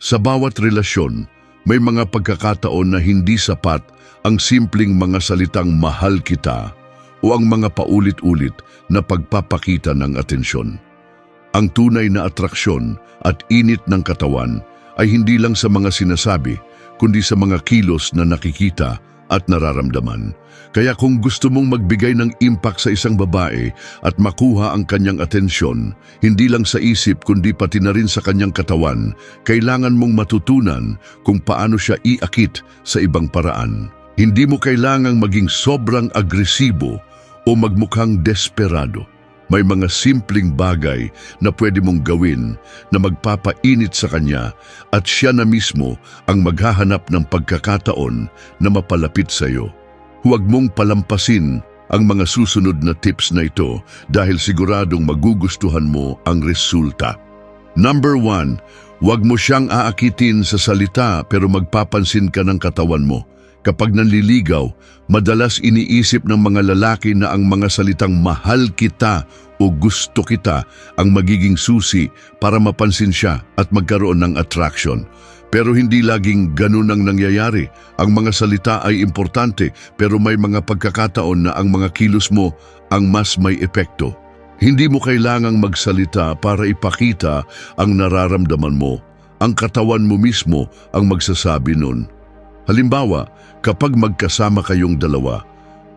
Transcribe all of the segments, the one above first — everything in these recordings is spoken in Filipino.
Sa bawat relasyon, may mga pagkakataon na hindi sapat ang simpleng mga salitang mahal kita o ang mga paulit-ulit na pagpapakita ng atensyon. Ang tunay na atraksyon at init ng katawan ay hindi lang sa mga sinasabi, kundi sa mga kilos na nakikita at nararamdaman. Kaya kung gusto mong magbigay ng impact sa isang babae at makuha ang kanyang atensyon, hindi lang sa isip kundi pati na rin sa kanyang katawan, kailangan mong matutunan kung paano siya iakit sa ibang paraan. Hindi mo kailangang maging sobrang agresibo o magmukhang desperado. May mga simpleng bagay na pwede mong gawin na magpapainit sa kanya at siya na mismo ang maghahanap ng pagkakataon na mapalapit sa iyo. Huwag mong palampasin ang mga susunod na tips na ito dahil siguradong magugustuhan mo ang resulta. Number one, huwag mo siyang aakitin sa salita pero magpapansin ka ng katawan mo. Kapag nanliligaw, madalas iniisip ng mga lalaki na ang mga salitang mahal kita o gusto kita ang magiging susi para mapansin siya at magkaroon ng attraction. Pero hindi laging ganun ang nangyayari. Ang mga salita ay importante pero may mga pagkakataon na ang mga kilos mo ang mas may epekto. Hindi mo kailangang magsalita para ipakita ang nararamdaman mo. Ang katawan mo mismo ang magsasabi nun. Halimbawa, kapag magkasama kayong dalawa,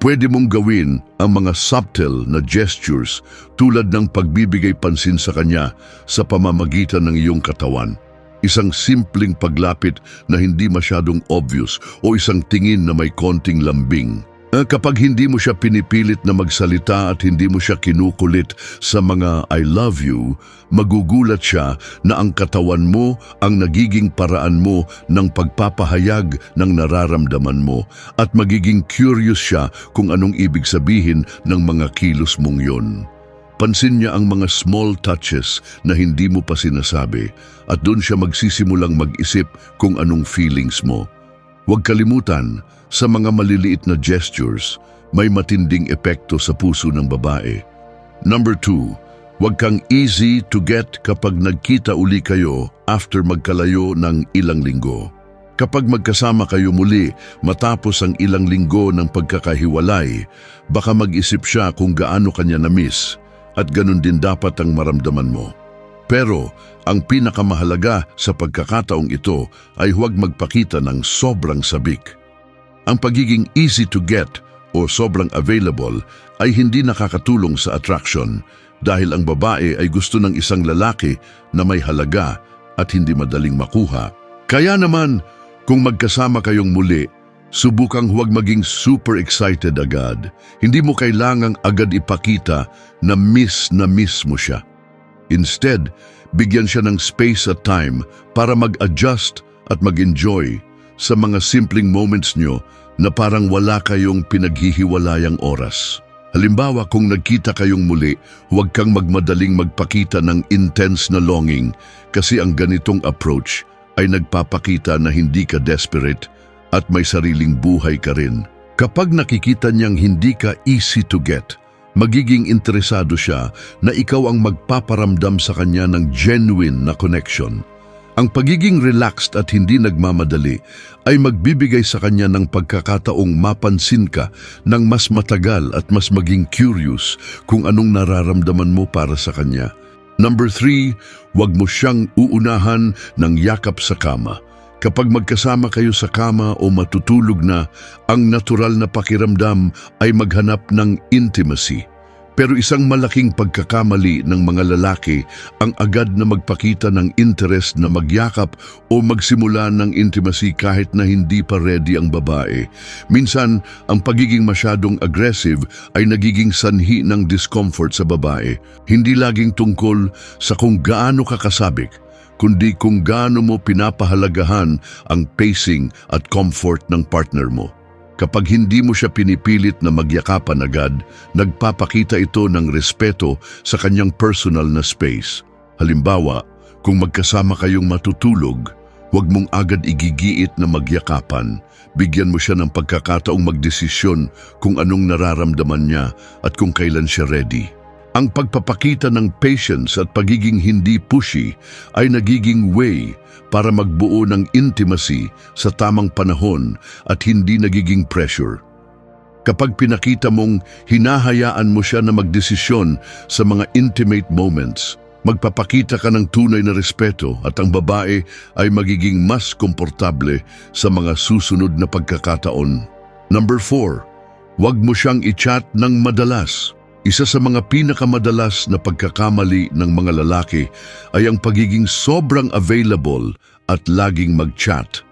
pwede mong gawin ang mga subtle na gestures tulad ng pagbibigay pansin sa kanya sa pamamagitan ng iyong katawan. Isang simpleng paglapit na hindi masyadong obvious o isang tingin na may konting lambing. Eh, Kapag hindi mo siya pinipilit na magsalita at hindi mo siya kinukulit sa mga I love you, magugulat siya na ang katawan mo ang nagiging paraan mo ng pagpapahayag ng nararamdaman mo at magiging curious siya kung anong ibig sabihin ng mga kilos mong yon. Pansin niya ang mga small touches na hindi mo pa sinasabi at doon siya magsisimulang mag-isip kung anong feelings mo. Huwag kalimutan, sa mga maliliit na gestures, may matinding epekto sa puso ng babae. Number two, huwag kang easy to get kapag nagkita uli kayo after magkalayo ng ilang linggo. Kapag magkasama kayo muli matapos ang ilang linggo ng pagkakahiwalay, baka mag-isip siya kung gaano kanya na-miss at ganun din dapat ang maramdaman mo. Pero ang pinakamahalaga sa pagkakataong ito ay huwag magpakita ng sobrang sabik. Ang pagiging easy to get o sobrang available ay hindi nakakatulong sa attraction dahil ang babae ay gusto ng isang lalaki na may halaga at hindi madaling makuha. Kaya naman, kung magkasama kayong muli, subukang huwag maging super excited agad. Hindi mo kailangang agad ipakita na miss na miss mo siya. Instead, bigyan siya ng space at time para mag-adjust at mag-enjoy sa mga simpleng moments nyo na parang wala kayong pinaghihiwalayang oras. Halimbawa kung nagkita kayong muli, huwag kang magmadaling magpakita ng intense na longing kasi ang ganitong approach ay nagpapakita na hindi ka desperate at may sariling buhay ka rin. Kapag nakikita niyang hindi ka easy to get, magiging interesado siya na ikaw ang magpaparamdam sa kanya ng genuine na connection. Ang pagiging relaxed at hindi nagmamadali ay magbibigay sa kanya ng pagkakataong mapansin ka ng mas matagal at mas maging curious kung anong nararamdaman mo para sa kanya. Number three, huwag mo siyang uunahan ng yakap sa kama. Kapag magkasama kayo sa kama o matutulog na, ang natural na pakiramdam ay maghanap ng intimacy. Pero isang malaking pagkakamali ng mga lalaki ang agad na magpakita ng interest na magyakap o magsimula ng intimacy kahit na hindi pa ready ang babae. Minsan, ang pagiging masyadong aggressive ay nagiging sanhi ng discomfort sa babae. Hindi laging tungkol sa kung gaano ka kasabik, kundi kung gaano mo pinapahalagahan ang pacing at comfort ng partner mo. Kapag hindi mo siya pinipilit na magyakapan agad, nagpapakita ito ng respeto sa kanyang personal na space. Halimbawa, kung magkasama kayong matutulog, huwag mong agad igigiit na magyakapan. Bigyan mo siya ng pagkakataong magdesisyon kung anong nararamdaman niya at kung kailan siya ready. Ang pagpapakita ng patience at pagiging hindi pushy ay nagiging way para magbuo ng intimacy sa tamang panahon at hindi nagiging pressure. Kapag pinakita mong hinahayaan mo siya na magdesisyon sa mga intimate moments, magpapakita ka ng tunay na respeto at ang babae ay magiging mas komportable sa mga susunod na pagkakataon. Number 4. Huwag mo siyang i-chat ng madalas. Isa sa mga pinakamadalas na pagkakamali ng mga lalaki ay ang pagiging sobrang available at laging mag-chat.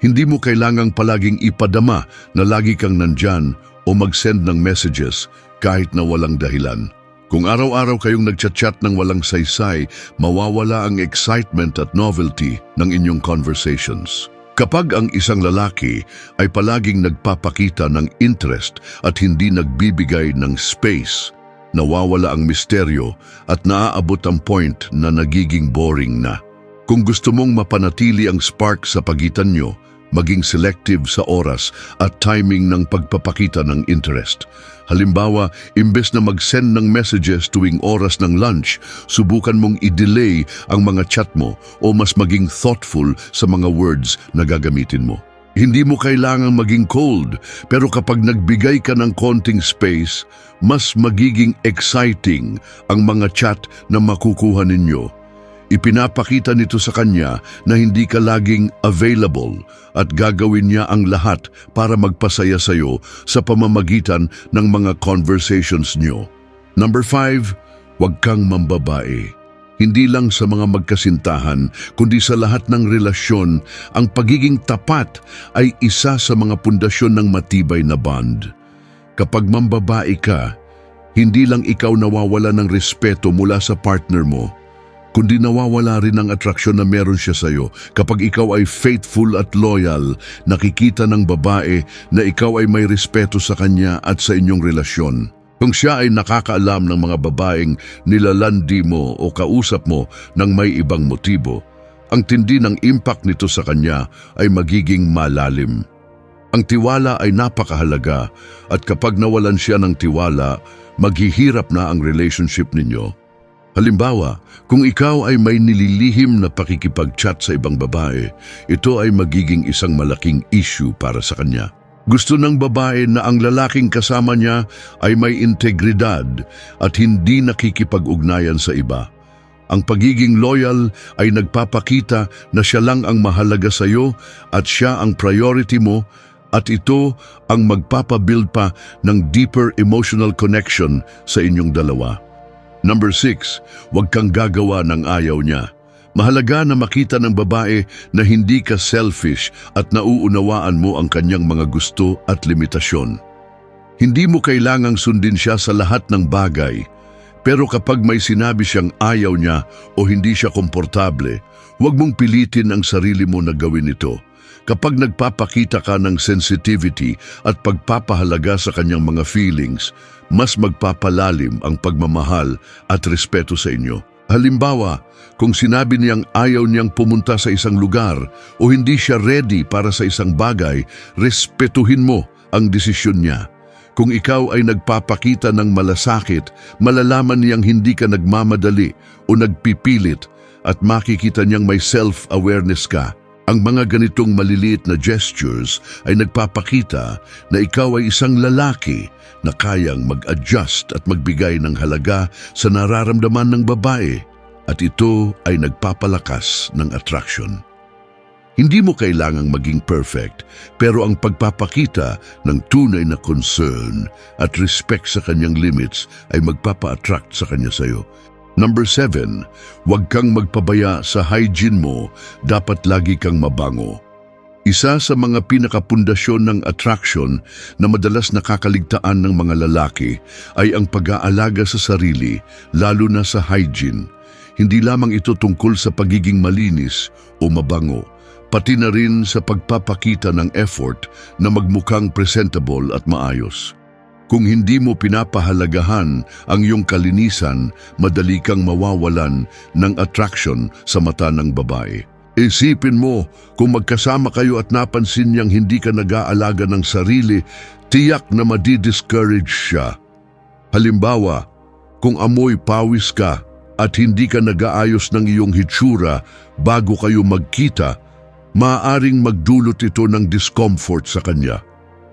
Hindi mo kailangang palaging ipadama na lagi kang nandyan o mag-send ng messages kahit na walang dahilan. Kung araw-araw kayong nagchat-chat ng walang saysay, mawawala ang excitement at novelty ng inyong conversations. Kapag ang isang lalaki ay palaging nagpapakita ng interest at hindi nagbibigay ng space, nawawala ang misteryo at naaabot ang point na nagiging boring na. Kung gusto mong mapanatili ang spark sa pagitan nyo, maging selective sa oras at timing ng pagpapakita ng interest. Halimbawa, imbes na mag-send ng messages tuwing oras ng lunch, subukan mong i-delay ang mga chat mo o mas maging thoughtful sa mga words na gagamitin mo. Hindi mo kailangang maging cold, pero kapag nagbigay ka ng konting space, mas magiging exciting ang mga chat na makukuha ninyo. Ipinapakita nito sa kanya na hindi ka laging available at gagawin niya ang lahat para magpasaya sa iyo sa pamamagitan ng mga conversations niyo. Number 5, huwag kang mambabae. Hindi lang sa mga magkasintahan, kundi sa lahat ng relasyon, ang pagiging tapat ay isa sa mga pundasyon ng matibay na bond. Kapag mambabae ka, hindi lang ikaw nawawala ng respeto mula sa partner mo, kundi nawawala rin ang atraksyon na meron siya sa iyo. Kapag ikaw ay faithful at loyal, nakikita ng babae na ikaw ay may respeto sa kanya at sa inyong relasyon. Kung siya ay nakakaalam ng mga babaeng nilalandi mo o kausap mo ng may ibang motibo, ang tindi ng impact nito sa kanya ay magiging malalim. Ang tiwala ay napakahalaga at kapag nawalan siya ng tiwala, maghihirap na ang relationship ninyo. Halimbawa, kung ikaw ay may nililihim na pakikipag-chat sa ibang babae, ito ay magiging isang malaking issue para sa kanya. Gusto ng babae na ang lalaking kasama niya ay may integridad at hindi nakikipag-ugnayan sa iba. Ang pagiging loyal ay nagpapakita na siya lang ang mahalaga sa iyo at siya ang priority mo at ito ang magpapabuild pa ng deeper emotional connection sa inyong dalawa. Number 6, huwag kang gagawa ng ayaw niya. Mahalaga na makita ng babae na hindi ka selfish at nauunawaan mo ang kanyang mga gusto at limitasyon. Hindi mo kailangang sundin siya sa lahat ng bagay, pero kapag may sinabi siyang ayaw niya o hindi siya komportable, huwag mong pilitin ang sarili mo na gawin ito. Kapag nagpapakita ka ng sensitivity at pagpapahalaga sa kanyang mga feelings, mas magpapalalim ang pagmamahal at respeto sa inyo. Halimbawa, kung sinabi niyang ayaw niyang pumunta sa isang lugar o hindi siya ready para sa isang bagay, respetuhin mo ang desisyon niya. Kung ikaw ay nagpapakita ng malasakit, malalaman niyang hindi ka nagmamadali o nagpipilit at makikita niyang may self-awareness ka. Ang mga ganitong maliliit na gestures ay nagpapakita na ikaw ay isang lalaki na kayang mag-adjust at magbigay ng halaga sa nararamdaman ng babae at ito ay nagpapalakas ng attraction. Hindi mo kailangang maging perfect, pero ang pagpapakita ng tunay na concern at respect sa kanyang limits ay magpapa-attract sa kanya sa iyo. Number 7, huwag kang magpabaya sa hygiene mo, dapat lagi kang mabango. Isa sa mga pinakapundasyon ng attraction na madalas nakakaligtaan ng mga lalaki ay ang pag-aalaga sa sarili, lalo na sa hygiene. Hindi lamang ito tungkol sa pagiging malinis o mabango, pati na rin sa pagpapakita ng effort na magmukhang presentable at maayos. Kung hindi mo pinapahalagahan ang iyong kalinisan, madali kang mawawalan ng attraction sa mata ng babae. Isipin mo, kung magkasama kayo at napansin niyang hindi ka nag-aalaga ng sarili, tiyak na madi-discourage siya. Halimbawa, Kung amoy pawis ka at hindi ka nag-aayos ng iyong hitsura bago kayo magkita, maaaring magdulot ito ng discomfort sa kanya.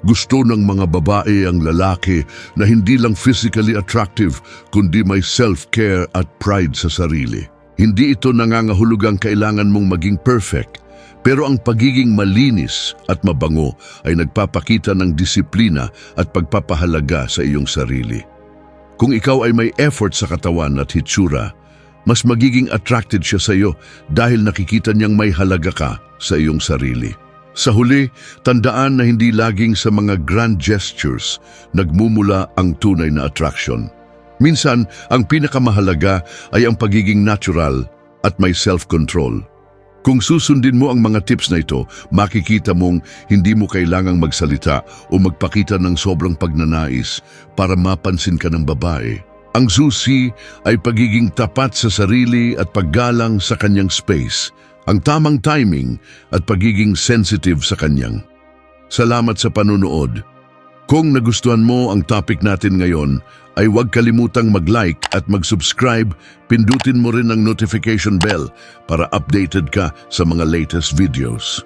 Gusto ng mga babae ang lalaki na hindi lang physically attractive kundi may self-care at pride sa sarili. Hindi ito nangangahulugang kailangan mong maging perfect, pero ang pagiging malinis at mabango ay nagpapakita ng disiplina at pagpapahalaga sa iyong sarili. Kung ikaw ay may effort sa katawan at hitsura, mas magiging attracted siya sa iyo dahil nakikita niyang may halaga ka sa iyong sarili. Sa huli, tandaan na hindi laging sa mga grand gestures nagmumula ang tunay na attraction. Minsan, ang pinakamahalaga ay ang pagiging natural at may self-control. Kung susundin mo ang mga tips na ito, makikita mong hindi mo kailangang magsalita o magpakita ng sobrang pagnanais para mapansin ka ng babae. Ang susi ay pagiging tapat sa sarili at paggalang sa kanyang space, ang tamang timing at pagiging sensitive sa kanyang. Salamat sa panunood. Kung nagustuhan mo ang topic natin ngayon, ay huwag kalimutang mag-like at mag-subscribe, pindutin mo rin ang notification bell para updated ka sa mga latest videos.